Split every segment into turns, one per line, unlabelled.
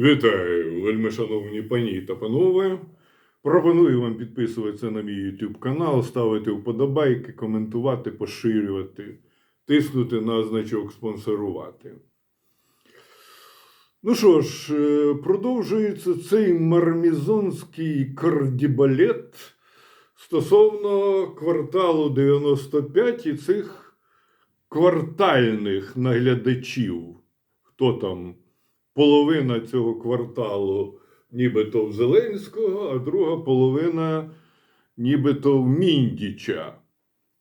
Вітаю, вельми шановні пані та панове. Пропоную вам підписуватися на мій YouTube канал, ставити вподобайки, коментувати, поширювати, тиснути на значок спонсорувати. Ну що ж, е, продовжується цей мармізонський кардібалет стосовно кварталу 95 і цих квартальних наглядачів. Хто там? Половина цього кварталу нібито в Зеленського, а друга половина нібито в Міндіча.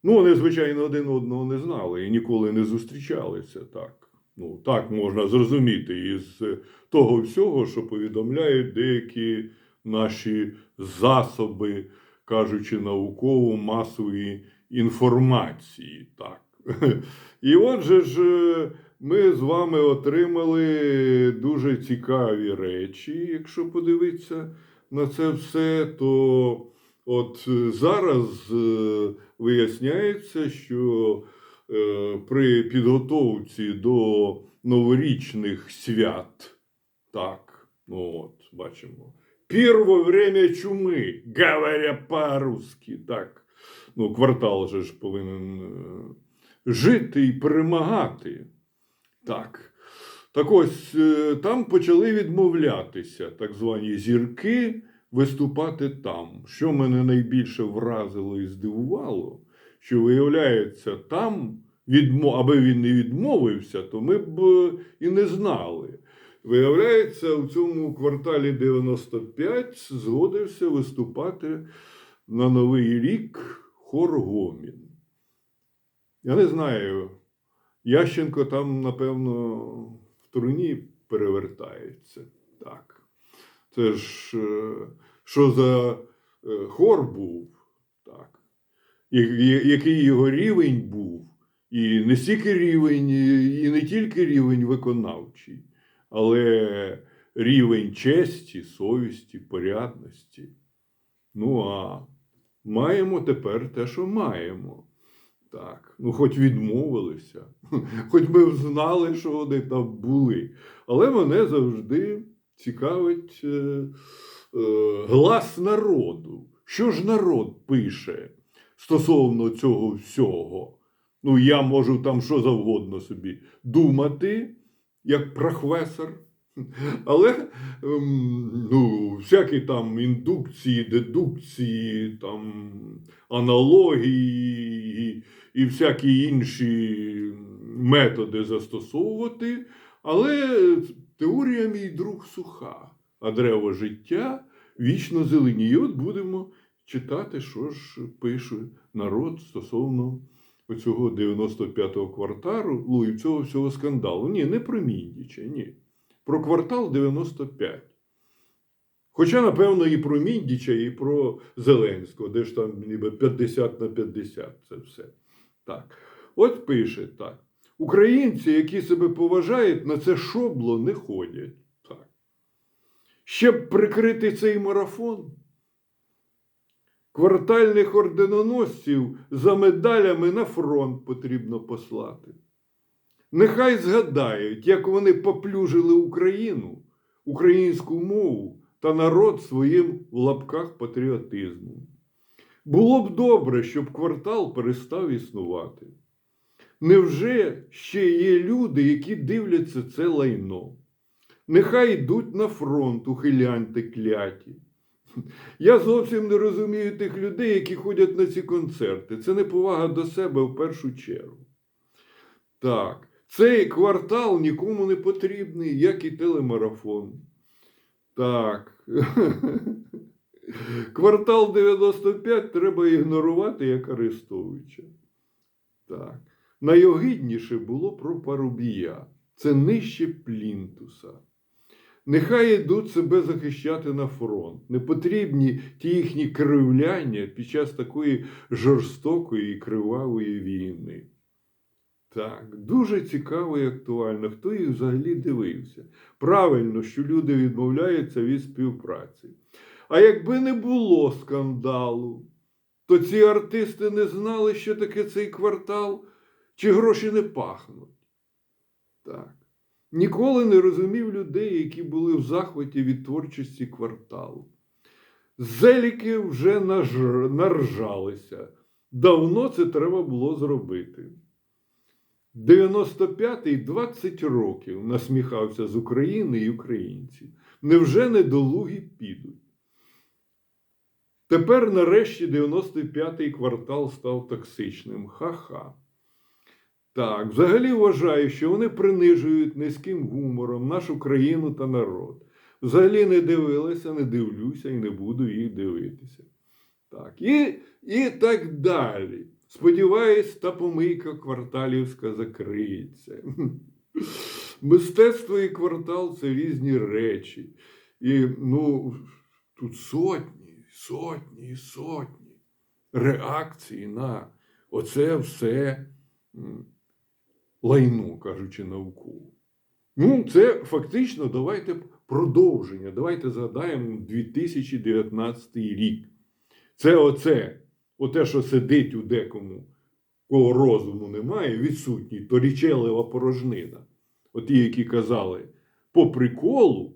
Ну, вони, звичайно, один одного не знали і ніколи не зустрічалися так. Ну, так можна зрозуміти із того всього, що повідомляють деякі наші засоби, кажучи науково масової інформації. Так. І отже ж, ми з вами отримали дуже цікаві речі. Якщо подивитися на це все, то от е, зараз е, виясняється, що е, при підготовці до новорічних свят, так, ну от, бачимо. Первое время чуми, говоря по-русски, так. Ну, квартал же ж повинен жити і перемагати. Так. Так ось е, там почали відмовлятися так звані зірки виступати там. Що мене найбільше вразило і здивувало, що виявляється, там, відмо... аби він не відмовився, то ми б е, і не знали. Виявляється, у цьому кварталі 95 згодився виступати на Новий рік хор Гомін. Я не знаю, Ященко там, напевно, в труні перевертається. Так. Це ж е, що за е, хор був, так. Який його рівень був. І не стільки рівень, і не тільки рівень виконавчий, але рівень честі, совісті, порядності. Ну а маємо тепер те, що маємо. Так, ну хоч відмовилися, хоч ми знали, що вони там були. Але мене завжди цікавить е, е, глас народу. Що ж народ пише стосовно цього всього? Ну, я можу там що завгодно собі думати, як професор. Але ем, ну, всякі там індукції, дедукції, там, аналогії і всякі інші методи застосовувати. Але теорія, мій друг, суха, а дерево життя вічно зелені. І от будемо читати, що ж пише народ стосовно цього 95-го кварталу ну, і цього всього скандалу. Ні, не про Міндіча, ні. Про квартал 95. Хоча, напевно, і про Міндіча, і про Зеленського, де ж там ніби 50 на 50 це все. Так. От пише так. Українці, які себе поважають, на це шобло не ходять. Так. Щоб прикрити цей марафон, квартальних орденоносців за медалями на фронт потрібно послати. Нехай згадають, як вони поплюжили Україну, українську мову та народ своїм в лапках патріотизмом. Було б добре, щоб квартал перестав існувати. Невже ще є люди, які дивляться це лайно? Нехай йдуть на фронт ухилянти кляті. Я зовсім не розумію тих людей, які ходять на ці концерти. Це не повага до себе в першу чергу. Так, цей квартал нікому не потрібний, як і телемарафон. Так. Квартал 95 треба ігнорувати як Арестовича. Так. Найогидніше було про Парубія. Це нижче плінтуса. Нехай йдуть себе захищати на фронт. Не потрібні ті їхні кривляння під час такої жорстокої і кривавої війни. Так, дуже цікаво і актуально. Хто їх взагалі дивився? Правильно, що люди відмовляються від співпраці. А якби не було скандалу, то ці артисти не знали, що таке цей квартал, чи гроші не пахнуть. Так. Ніколи не розумів людей, які були в захваті від творчості кварталу. Зеліки вже наржалися. Давно це треба було зробити. 95-й 20 років насміхався з України і українців. Невже недолугі підуть? Тепер, нарешті, 95-й квартал став токсичним. Ха-ха. Так, взагалі вважаю, що вони принижують низьким гумором нашу країну та народ. Взагалі не дивилася, не дивлюся і не буду їх дивитися. Так, і, і так далі. Сподіваюсь, та помийка кварталівська закриється. Мистецтво і квартал це різні речі. І ну, тут сотні, сотні і сотні реакцій на оце все лайно, кажучи науково. Ну, це фактично давайте продовження. Давайте згадаємо 2019 рік. Це оце, оте, що сидить у декому, кого розуму немає, відсутній, торічелева порожнина. От ті, які казали, по приколу,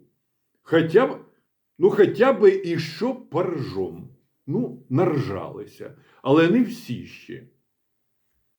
хоча б, ну, хоча б і що паржом. Ну, наржалися, але не всі ще.